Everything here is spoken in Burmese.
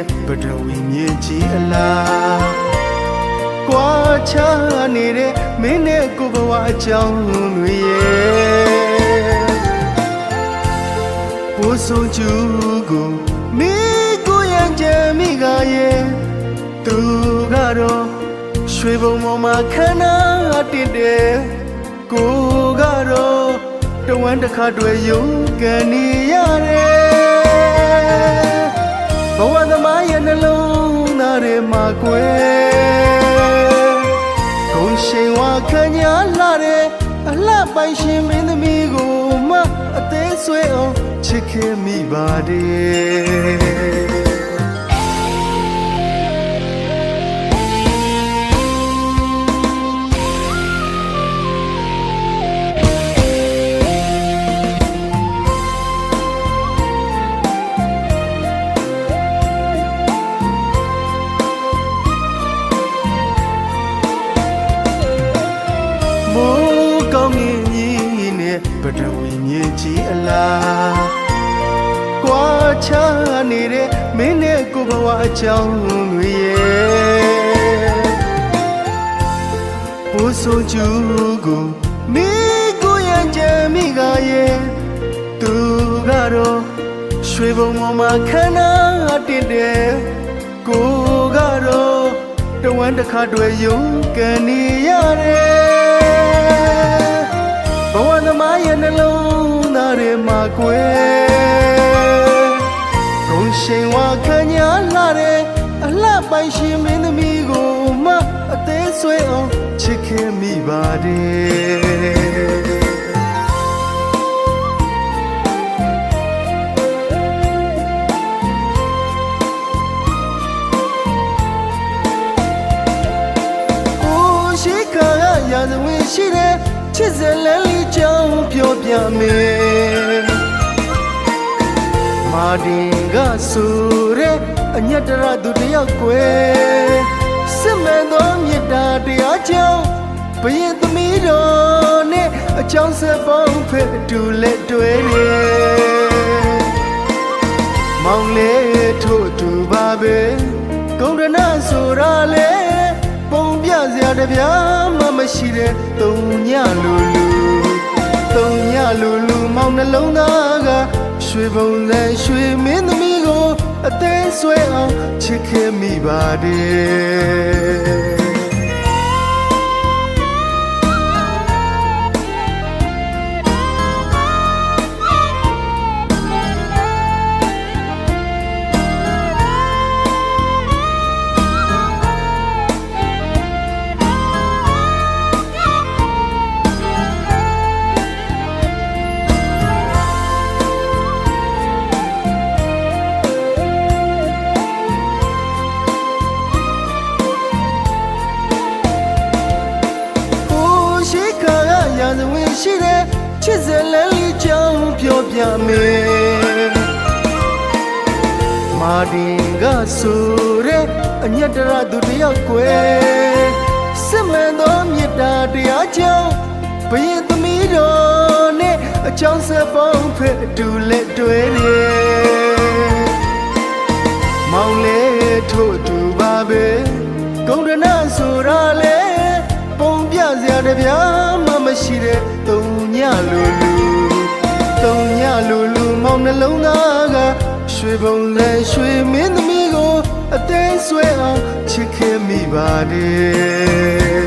တဲ့ပဒဝီမြင့်ကြီးအလားကွာချနေတဲ့မင်းနဲ့ကိုဘဝအကြောင်းတွေရဲ့ပိုးဆုံချူကိုမိကိုရဲ့ကြမိကရဲ့သူကတော့ရွှေဘုံပေါ်မှာခန္ဓာတင်တယ်ကိုကတော့တဝမ်းတစ်ခါတွေ့ရုံကန်နေရတယ် ဘဝသမားရဲ့နှလုံးသားထဲမှာကွယ်ဂုံရှိန်ဝါခံညာလာတဲ့အလှပိုင်ရှင်မင်းသမီးကိုမအသေးဆွဲအောင်ချစ်ခင်မိပါတယ် နဲ့ပထဝီမြေကြီးအလားကွာချနေတဲ့မင်းနဲ့ကိုယ်ဘဝအကြောင်းတွေရဲ့ဘိုးဆိုကျူကိုမိကိုရံချမ်းမိကရဲ့သူကတော့ရွှေဘုံပေါ်မှာခန္ဓာတစ်တဲ့ကိုကတော့တဝမ်းတစ်ခါတည်းယုံကန်နေရတယ် င်ရှင်မင်းသမီးကိုမအသေးဆွဲအောင်ချစ်ခင်မိပါတယ်ကိုရှိခါရရာဇဝင်ရှိတဲ့ချစ်စလန်းလေးကြောင်းပြောပြမယ် မာတင်ကဆိုတဲ့အညတရသူတယောက်ကွယ်စစ်မှန်သောမေတ္တာတရားကြောင့်ဘယင်သမီးတော်နဲ့အကြောင်းဆက်ပေါင်းဖက်အတူလက်တွဲတယ်မောင်လေးထို့တူပါပဲဂုံရဏဆိုတာလေပုံပြစရာတစ်ပြားမှမရှိတဲ့တုံညလူလူတုံညလူလူမောင်နှလုံးသားက ရွှေပုံစံရွှေမင်းသမီးကိုအသေးဆွဲအောင်ချစ်ခဲ့မိပါတယ် ရှိတဲ့ချစ်စလန်းလေးကြောင်းပြောပြမယ်မာတင်ကဆိုတဲ့အညတရသူတယောက်ကွယ်စစ်မှန်သောမေတ္တာတရားကြောင့်ဘယင်သမီးတော်နဲ့အကြောင်းဆက်ပေါင်းဖက်အတူလက်တွဲတယ်မောင်လေးထို့ လူလူတုံညလူလူမောင်နှလုံးသားကရွှေပုံစံရွှေမင်းသမီးကိုအသေးဆွဲအောင်ချစ်ခဲ့မိပါတယ်